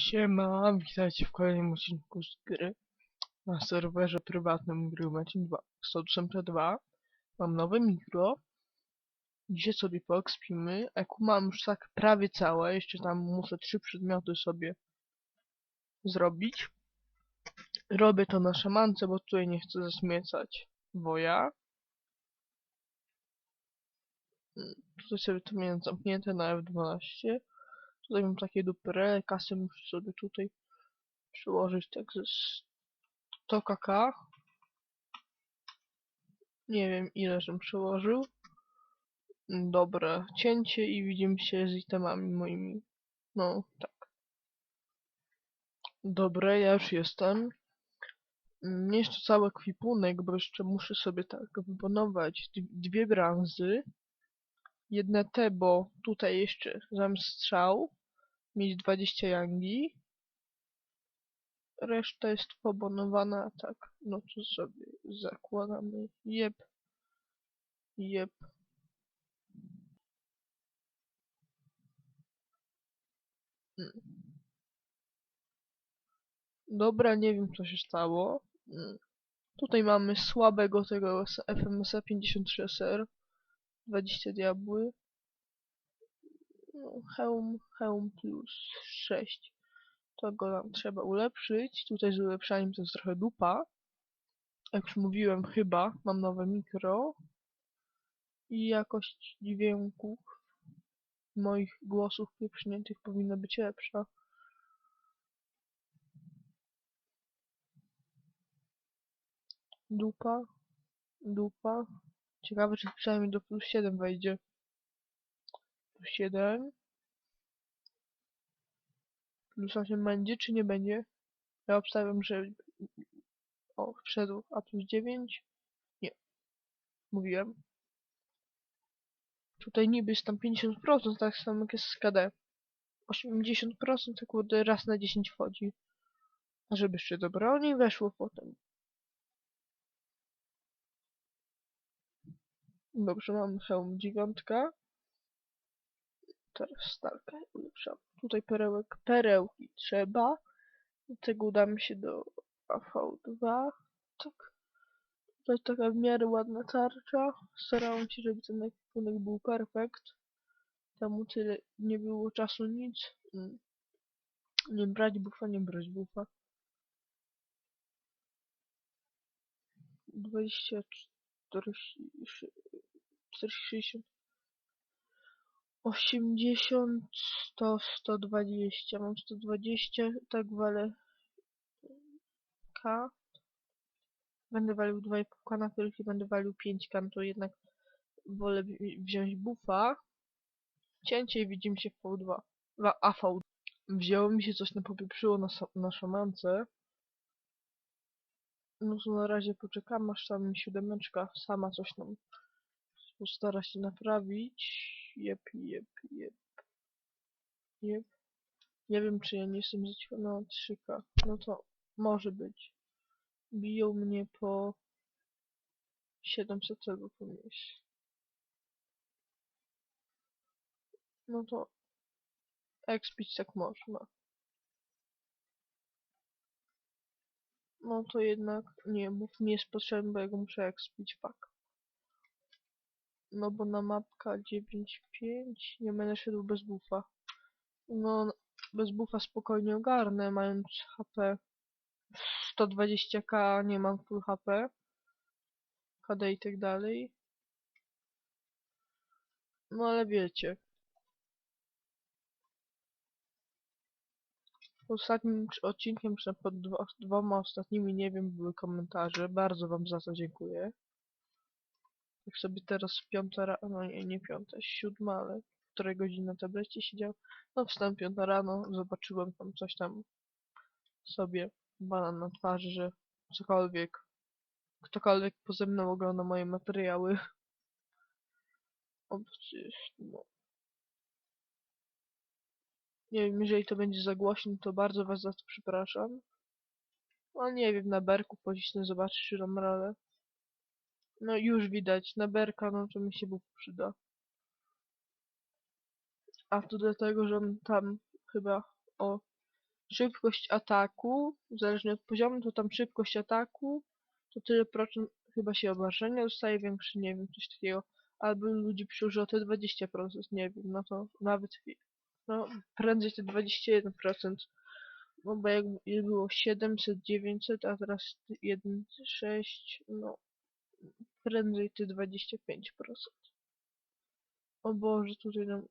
Siema, witajcie w kolejnym odcinku z gry na serwerze prywatnym gry Mechin 2. Stąd 2 Mam nowe mikro. Dzisiaj sobie poekspimy. Eku mam już tak prawie całe, jeszcze tam muszę trzy przedmioty sobie zrobić. Robię to na szamance, bo tutaj nie chcę zaśmiecać woja. Mm, Tutaj sobie to miałem zamknięte na F12. Tutaj mam takie duperele, kasy muszę sobie tutaj przyłożyć tak ze 100 kk. Nie wiem ile żem przełożył. Dobra, cięcie i widzimy się z itemami moimi. No, tak. Dobra, ja już jestem. Mm, Jeszcze cały ekwipunek, bo jeszcze muszę sobie tak wybonować dwie branzy. Jedne te, bo tutaj jeszcze zamiast mieć 20 yangi. Reszta jest pobonowana, tak. No to sobie zakładamy. Jep. Jep. Mm. Dobra, nie wiem co się stało. Mm. Tutaj mamy słabego tego FMS 53SR. 20 diabły. No, hełm, plus 6. To go nam trzeba ulepszyć. Tutaj z ulepszaniem to jest trochę dupa. Jak już mówiłem, chyba mam nowe mikro. I jakość dźwięków moich głosów pieprzniętych powinna być lepsza. Dupa. Dupa. Ciekawe, czy przynajmniej do plus 7 wejdzie. Plus 7. Plus 8 będzie, czy nie będzie? Ja obstawiam, że... O, wszedł. A plus 9? Nie. Mówiłem. Tutaj niby jest tam 50%, tak samo jak jest z KD. 80% to kurde raz na 10 wchodzi. A żeby jeszcze do broni weszło potem. Dobrze, mam hełm dziewiątka. Teraz stalkę ulepszam. Tutaj perełek, perełki trzeba. Tego udamy się do AV2. Tak. Tutaj taka w miarę ładna tarcza. Starałem się, żeby ten ekwipunek był perfekt. Temu tyle nie było czasu nic. Mm. Nie brać bufa, nie brać bufa. 20, 40, 40, 80, 100, 120. Mam 120, tak walę K. Będę walił 2,5 K na chwilkę, będę walił 5 K, no to jednak wolę wzi- wziąć buffa. Cięcie i widzimy się w V2. W AV. Wzięło mi się coś na popieprzyło na, na szamance. No to na razie poczekamy, aż tam mi siódemeczka sama coś nam postara się naprawić. Jep, jep, jep. Jep. Nie wiem, czy ja nie jestem zaciągnięty na 3K. No to może być. Biją mnie po 700 albo po mieś. No to expić tak można. No to jednak nie, mów mi jest potrzebny, bo ja go muszę expić, fuck. No bo na mapka 9.5 nie będę szedł bez buffa. No, bez buffa spokojnie ogarnę, mając HP 120k, nie mam full HP. KD i tak dalej. No ale wiecie. Ostatnim odcinkiem, dwa, dwoma ostatnimi, nie wiem, były komentarze. Bardzo wam za to dziękuję. Jak sobie teraz piąta rano, no nie, nie piąta, siódma, ale półtorej godziny na tablecie siedział. No wstałem piąta rano, zobaczyłem tam coś tam sobie, banan na twarzy, że cokolwiek, ktokolwiek poze mną ogląda moje materiały. O, no. Nie wiem, jeżeli to będzie za głośno, to bardzo was za to przepraszam. No nie wiem, na berku pocisnę, zobaczyć, czy dam radę. No już widać, na berka, no to mi się bóg przyda. A to dlatego, że on tam chyba o szybkość ataku, zależnie od poziomu, to tam szybkość ataku, to tyle procent chyba się obrażenia dostaje większy, nie wiem, coś takiego. Albo ludzi przyłożyło te 20%, nie wiem, no to nawet, no prędzej te 21%. No bo jak było 700, 900, a teraz 1, 6, no prędzej te 25%. O Boże, tutaj nam...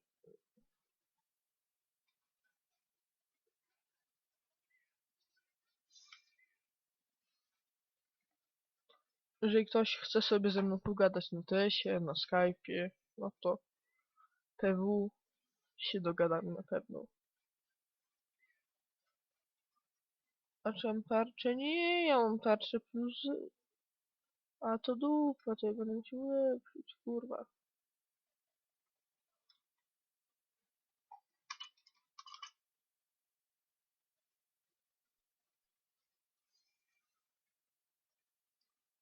Jeżeli ktoś chce sobie ze mną pogadać na TS-ie, na Skype'ie, no to PW się dogadamy na pewno. A czy mam tarczę? Nie, ja mam tarczę plus... A to dupa, to ja będę musiał ulepszyć, kurwa.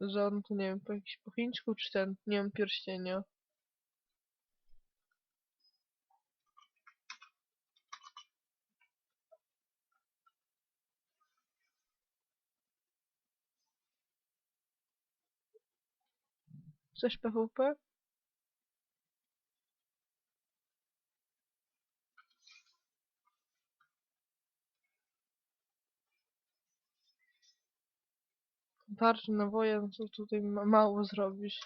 On to nie wiem, po jakiś po chińsku czy ten, nie mam pierścienia. Chcesz PvP? Tarczy na wojen, co tutaj ma mało zrobisz.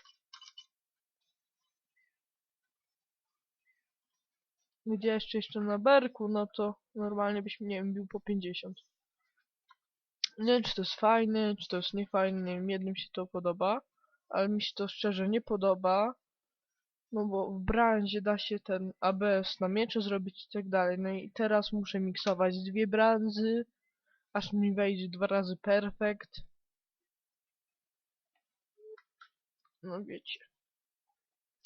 Gdzie jeszcze jeszcze na berku, no to normalnie byś nie wiem, bił po 50. Nie wiem, czy to jest fajne, czy to jest niefajne, nie wiem, jednym się to podoba, ale mi się to szczerze nie podoba, no bo w brandzie da się ten ABS na miecze zrobić i tak dalej, no i teraz muszę miksować dwie branzy, aż mi wejdzie dwa razy perfekt. No wiecie.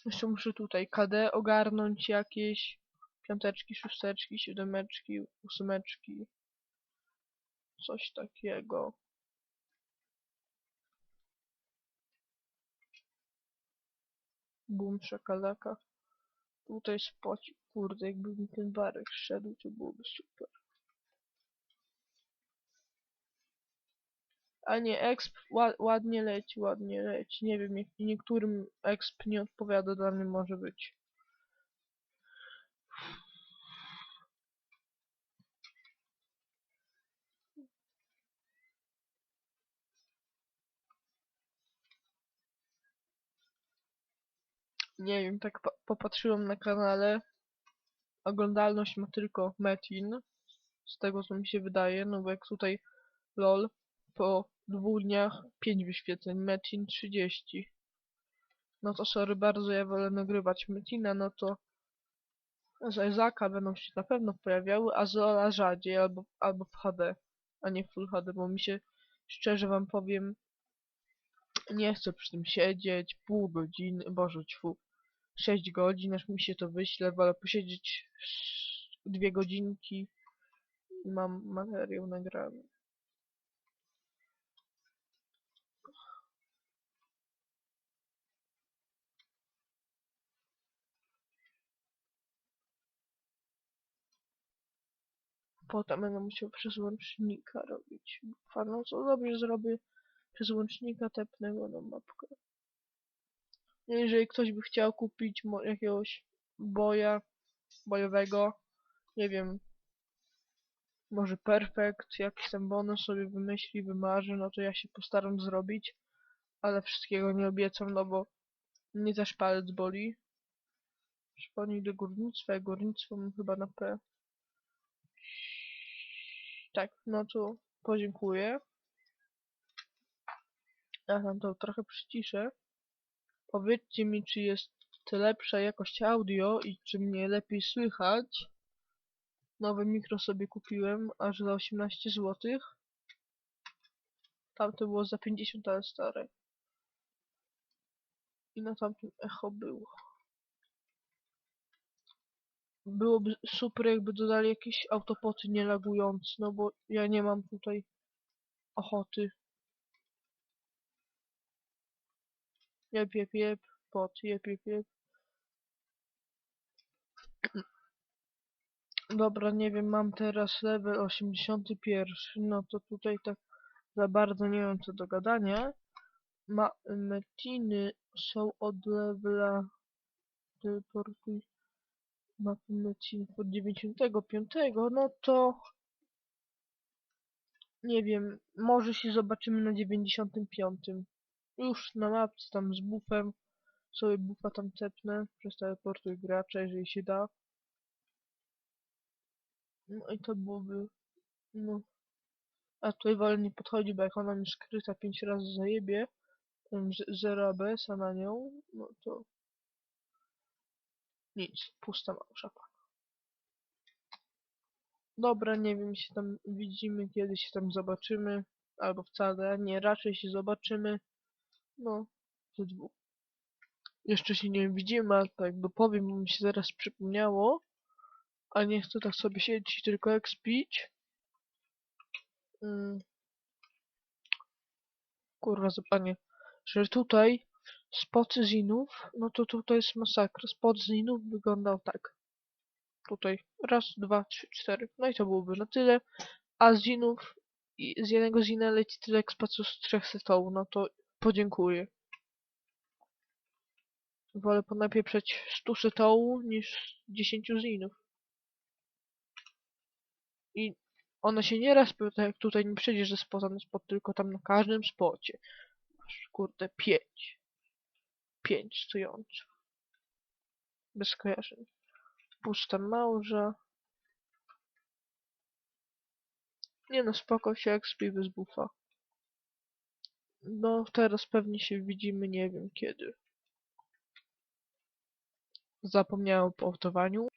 Jeszcze muszę tutaj KD ogarnąć jakieś, piąteczki, szósteczki, siódemeczki, ósemeczki, coś takiego. Bum, szakalaka. Tutaj spoci. Kurde, jakby mi ten barek szedł, to byłoby super. A nie, exp ła ładnie leci, ładnie leci. Nie wiem, niektórym exp nie odpowiada, dla mnie może być. Nie wiem, tak po popatrzyłem na kanale. Oglądalność ma tylko Metin. Z tego co mi się wydaje, no bo jak tutaj LOL po dwóch dniach 5 wyświetleń, Metin 30. No to sorry bardzo, ja wolę nagrywać Metina, no to z Ezaka będą się na pewno pojawiały, a z Lola rzadziej, albo, albo w HD, a nie w Full HD, bo mi się, szczerze wam powiem, nie chcę przy tym siedzieć pół godziny, boże ćwu, 6 godzin, aż mi się to wyśle, wolę posiedzieć dwie godzinki i mam materiał nagrany. Potem będę musiał przez łącznika robić. Fano, co dobrze zrobię, przez łącznika tepnę go na mapkę. Jeżeli ktoś by chciał kupić jakiegoś boja bojowego, nie wiem, może perfekt, jakiś tam bonus sobie wymyśli, wymarzy, no to ja się postaram zrobić, ale wszystkiego nie obiecam, no bo mnie też palec boli. Przypomnij do górnictwa, górnictwo mam chyba na P. Tak, no to podziękuję. Ja tam to trochę przyciszę. Powiedzcie mi, czy jest lepsza jakość audio i czy mnie lepiej słychać. Nowe mikro sobie kupiłem, aż za 18 zł. Tamte było za 50, ale stare. I na tamtym echo było. Byłoby super, jakby dodali jakieś autopoty nielagujące, no bo ja nie mam tutaj ochoty. Jep, jep, jep, pot, jep, jep, jep. Dobra, nie wiem, mam teraz level 81, no to tutaj tak za bardzo nie mam co do gadania. Ma metiny są od levela teleportuj mapy mecinów od 95, no to nie wiem, może się zobaczymy na 95. Już na mapce tam z buffem sobie buffa tam cepnę przez teleportuj gracza, jeżeli się da. No i to byłoby, no. A tutaj wolę nie podchodzi, bo jak ona mi skryta 5 razy zajebie, em, z- zero ABS-a na nią, no to nic, pusta małżaka. Dobra, nie wiem, się tam widzimy, kiedy się tam zobaczymy, albo wcale, nie, raczej się zobaczymy, no, ze dwóch. Jeszcze się nie widzimy, ale tak dopowiem, bo mi się zaraz przypomniało, a nie chcę tak sobie siedzieć tylko ekspić. Mm. Kurwa, zapanie, że tutaj spod zinów, no to tutaj jest masakra. Spod zinów wyglądał tak. Tutaj raz, dwa, trzy, cztery. No i to byłoby na tyle. A z zinów, z jednego zina leci tyle ekspacu z trzech setołów, no to podziękuję. Wolę ponapieprzeć 100 setołów niż 10 zinów. I one się nieraz pyta, jak tutaj nie przejdziesz ze spota na spot, tylko tam na każdym spocie. Masz, kurde, pięć. Pięć stojących. Bez skojarzeń. Pusta małża. Nie no, spoko się expi bez buffa. No, teraz pewnie się widzimy, nie wiem kiedy. Zapomniałem o portowaniu.